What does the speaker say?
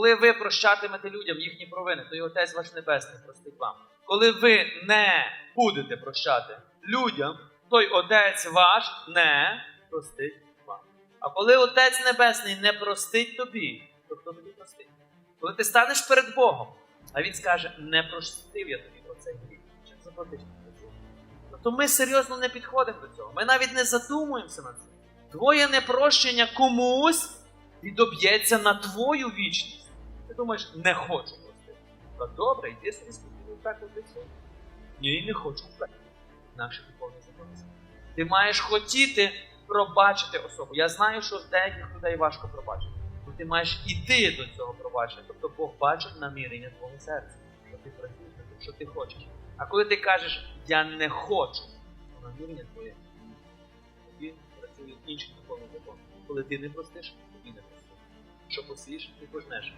Коли ви прощатимете людям їхні провини, то і Отець ваш Небесний простить вам. Коли ви не будете прощати людям, то й Отець ваш не простить вам. А коли Отець Небесний не простить тобі, то хто тобі простить? Коли ти станеш перед Богом, а Він скаже, не простив я тобі оцей гріх, чим заплатиш за цього? Ну, то ми серйозно не підходимо до цього. Ми навіть не задумуємося над цим. Твоє непрощення комусь відоб'ється на твою вічність. Ти думаєш, не хочу простити. Та добре, йди собі спокійно до цього. Ні, не хочу впевнений. Інакше ти повний законець. Ти маєш хотіти пробачити особу. Я знаю, що деяких людей важко пробачити. Ну ти маєш іти до цього пробачення. Тобто Бог бачить намірення твого серця, що ти працюєш що ти хочеш. А коли ти кажеш, я не хочу, то намірення твоє ні. Тоді працює інший духовний закон. Коли ти не простиш, тобі не простиш. Що посієш, ти пожнеш.